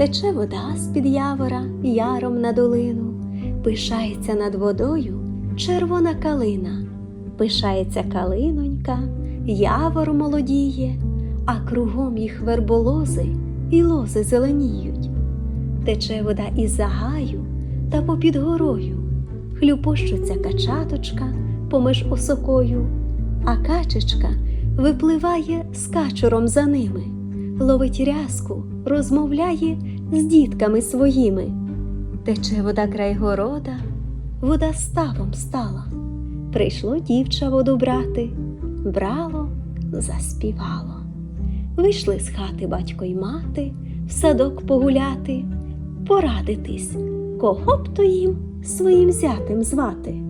Тече вода з-під явора яром на долину, пишається над водою червона калина, пишається калинонька, явор молодіє, а кругом їх верболози і лози зеленіють. Тече вода із загаю та попід горою, хлюпощуться качаточка поміж осокою, а качечка випливає з качуром за ними, ловить рязку, розмовляє з дітками своїми. Тече вода край города, вода ставом стала. Прийшло дівча воду брати, брало, заспівало. Вийшли з хати батько й мати, в садок погуляти, порадитись, кого б то їм своїм зятем звати.